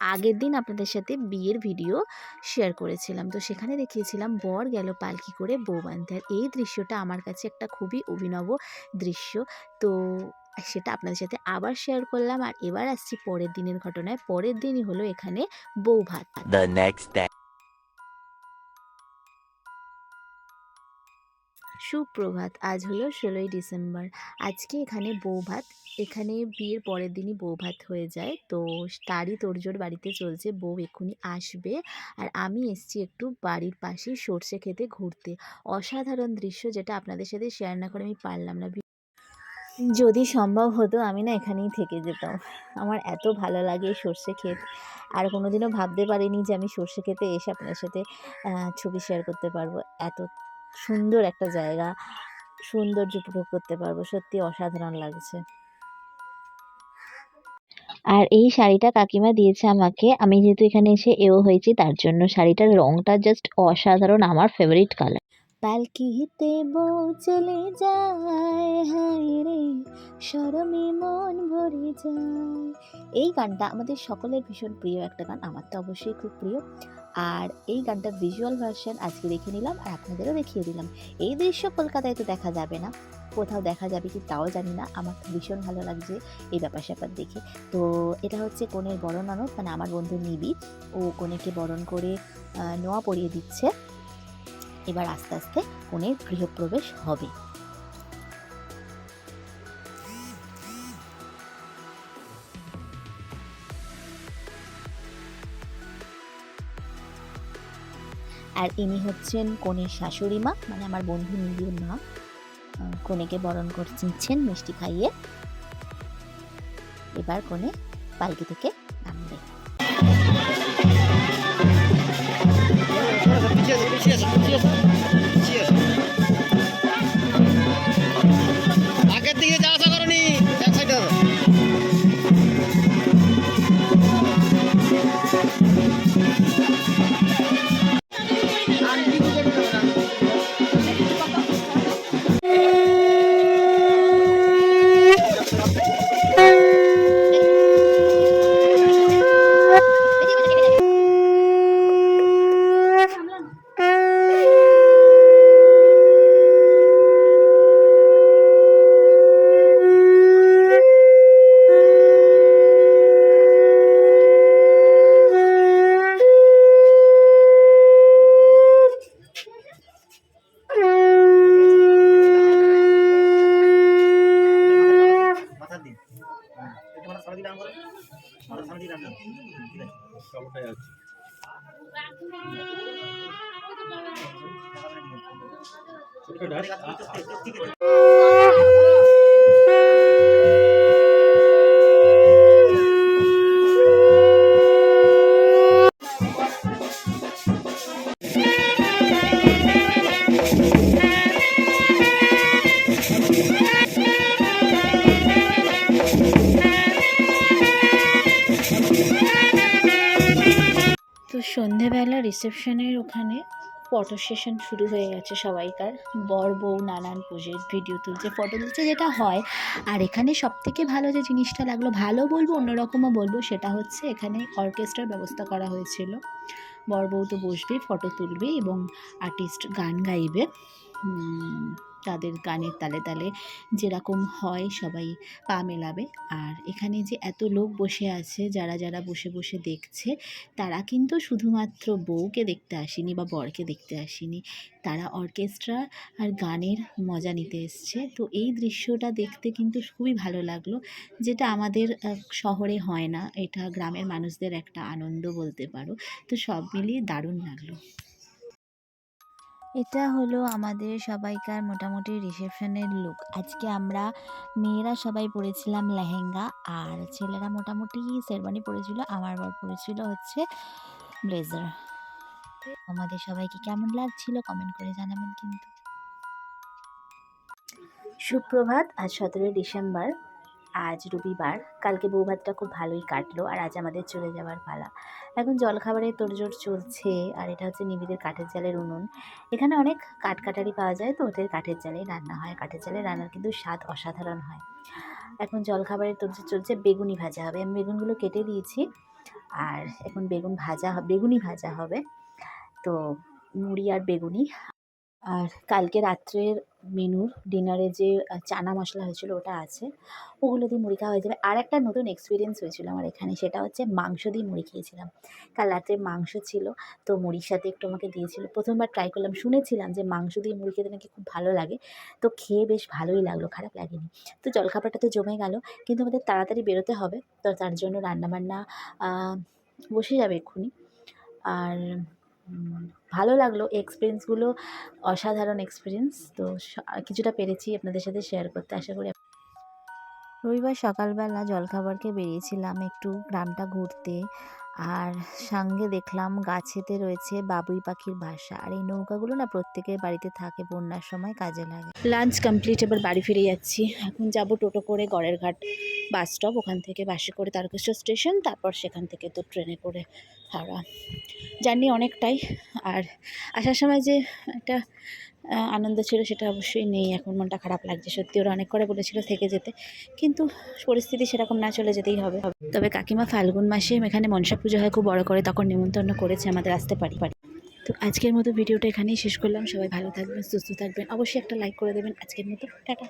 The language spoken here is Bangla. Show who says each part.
Speaker 1: আগের দিন আপনাদের সাথে বিয়ের ভিডিও শেয়ার করেছিলাম। তো সেখানে দেখিয়েছিলাম, বর গেল পালকি করে বউ বাঁধতে আর এই দৃশ্যটা আমার কাছে একটা খুবই অভিনব দৃশ্য। তো সেটা আপনাদের সাথে আবার শেয়ার করলাম। আর এবার আসছি পরের দিনের ঘটনায়। পরের দিনই হলো এখানে বউ ভাত। সুপ্রভাত, আজ হলো ষোলোই ডিসেম্বর। আজকে এখানে বউ ভাত এখানে বিয়ের পরের দিনই বউ ভাত হয়ে যায়। তো তারই তোড়জোড় বাড়িতে চলছে, বউ এক্ষুনি আসবে। আর আমি এসছি একটু বাড়ির পাশেই সর্ষে খেতে ঘুরতে। অসাধারণ দৃশ্য যেটা আপনাদের সাথে শেয়ার না করে আমি পারলাম না। যদি সম্ভব হতো আমি না এখানেই থেকে যেতাম। আমার এত ভালো লাগে সর্ষে ক্ষেত আর কোনোদিনও ভাবতে পারিনি যে আমি সর্ষে খেতে এসে আপনার সাথে ছবি শেয়ার করতে পারব। এত সুন্দর একটা জায়গা। সৌন্দর্য উপভোগ করতে পারব। সত্যি অসাধারণ লাগছে। আর এই শাড়িটা কাকিমা দিয়েছে আমাকে। আমি যেহেতু এখানে এসে এও হয়েছি, তার জন্য শাড়িটার রংটা জাস্ট অসাধারণ, আমার ফেভারিট কালার পালকিতে বউ চলে যায়, হায় রে, সরমে মন ভরে এই গানটা আমাদের সকলের ভীষণ প্রিয় একটা গান, আমার তো অবশ্যই খুব প্রিয়। আর এই গানটার ভিজুয়াল ভার্সন আজকে দেখে নিলাম আর আপনাদেরও দেখিয়ে দিলাম। এই দৃশ্য কলকাতায় তো দেখা যাবে না, কোথাও দেখা যাবে কি তাও জানি না, আমার তো ভীষণ ভালো লাগছে এই ব্যাপার স্যাপার দেখে। তো এটা হচ্ছে কনের বরণ ননদ মানে আমার বন্ধু নিবি। ও কনেকে বরণ করে নোয়া পরিয়ে দিচ্ছে। এবার আস্তে আস্তে কনের গৃহপ্রবেশ হবে। আর ইনি হচ্ছেন কনের শাশুড়ি মা মানে আমার বন্ধু নিজের মা। কনেকে বরণ করছেন মিষ্টি খাইয়ে। এবার কনে পালকি থেকে নামবে।
Speaker 2: আছে
Speaker 1: রিসেপশনের ওখানে ফটো সেশন শুরু হয়ে গেছে সবাইকার। বর, বউ, নানান পোজের ভিডিও তুলছে ফটো তুলছে, যেটা হয়। আর এখানে সব থেকে ভালো যে জিনিসটা লাগল, ভালো বলব, অন্যরকমও বলব, সেটা হচ্ছে এখানে অর্কেস্ট্রার ব্যবস্থা করা হয়েছিল। বর, বউ তো বসবে ফটো তুলবে এবং আর্টিস্ট গান গাইবে। তাদের গানের তালে তালে যেরকম হয় সবাই পা মেলাবে। আর এখানে যে এত লোক বসে আছে, যারা যারা বসে বসে দেখছে, তারা কিন্তু শুধুমাত্র বউকে দেখতে আসেনি বা বরকে দেখতে আসেনি। তারা অর্কেস্ট্রা আর গানের মজা নিতে এসছে। তো এই দৃশ্যটা দেখতে কিন্তু খুবই ভালো লাগল, যেটা আমাদের শহরে হয় না। এটা গ্রামের মানুষদের একটা আনন্দ বলতে পারো। তো সব মিলিয়ে দারুণ লাগল। এটা হলো আমাদের সবাইকার মোটামুটি রিসেপশনের লুক আজকে আমরা মেয়েরা সবাই পরেছিলাম লেহেঙ্গা আর ছেলেরা মোটামুটি শেরওয়ানি পরেছিল আমার বর পরেছিল হচ্ছে ব্লেজার আমাদের সবাইকে কেমন লাগছিল কমেন্ট করে জানাবেন কিন্তু। সুপ্রভাত, আজ সতেরোই ডিসেম্বর। আজ রবিবার। কালকে বৌভাতটা খুব ভালোই কাটলো আর আজ আমাদের চলে যাওয়ার পালা। এখন জলখাবারের তোড়জোড় চলছে আর এটা হচ্ছে নিবিদের কাঠের জালের উনুন। এখানে অনেক কাঠকাটারি পাওয়া যায় তো, ওদের কাঠের জালেই রান্না হয়। কাঠের জালে রান্নার কিন্তু স্বাদ অসাধারণ হয়। এখন জলখাবারের তোড়জোড় চলছে, বেগুনি ভাজা হবে। আমি বেগুনগুলো কেটে দিয়েছি আর এখন বেগুন ভাজা বেগুনি ভাজা হবে। তো মুড়ি আর বেগুনি আর কালকে রাত্রের মেনুর ডিনারে যে চানা মশলা হয়েছিল ওটা আছে, ওগুলো দিয়ে মুড়ি খাওয়া হয়ে যাবে। আর একটা নতুন এক্সপিরিয়েন্স হয়েছিল আমার এখানে, সেটা হচ্ছে মাংস দিয়ে মুড়ি খেয়েছিলাম। কাল রাত্রে মাংস ছিল, তো মুড়ির সাথে একটু আমাকে দিয়েছিল। প্রথমবার ট্রাই করলাম, শুনেছিলাম যে মাংস দিয়ে মুড়ি খেতে নাকি খুব ভালো লাগে, তো খেয়ে বেশ ভালোই লাগল, খারাপ লাগেনি। তো জলখাবারটা তো জমে গেল, কিন্তু আমাদের তাড়াতাড়ি বেরোতে হবে, তো তার জন্য রান্নাবান্না বসে যাবে এক্ষুনি। আর ভালো লাগল এক্সপিরিয়েন্সগুলো অসাধারণ এক্সপিরিয়েন্স তো কিছুটা পেরেছি আপনাদের সাথে শেয়ার করতে, আশা করি রবিবার সকালবেলা জলখাবার খেয়ে বেরিয়েছিলাম একটু গ্রামটা ঘুরতে। আর সঙ্গে দেখলাম গাছেতে রয়েছে বাবুই পাখির বাসা। আর এই নৌকাগুলো না প্রত্যেকের বাড়িতে থাকে, বন্যার সময় কাজে লাগে। লাঞ্চ কমপ্লিট এবার বাড়ি ফিরে যাচ্ছি। এখন যাব টোটো করে গড়ের ঘাট বাস স্টপ ওখান থেকে বাসে করে তারকেশ্বর স্টেশন তারপর সেখান থেকে তো ট্রেনে করে হাওড়া জার্নি অনেকটাই। আর আসার সময় যে একটা আনন্দ ছিল সেটা অবশ্যই নেই। এখন মনটা খারাপ লাগছে। সত্যি ওরা অনেক করে বলেছিল থেকে যেতে। কিন্তু পরিস্থিতি সেরকম না, চলে যেতেই হবে। তবে কাকিমা ফাল্গুন মাসে এখানে মনসা পুজো হয় খুব বড় করে, তখন নিমন্ত্রণ করেছে আমাদের আসতে পারি। পারি তো আজকের মতো ভিডিওটা এখানেই শেষ করলাম। সবাই ভালো থাকবেন, সুস্থ থাকবেন। অবশ্যই একটা লাইক করে দেবেন। আজকের মতো, টাটা।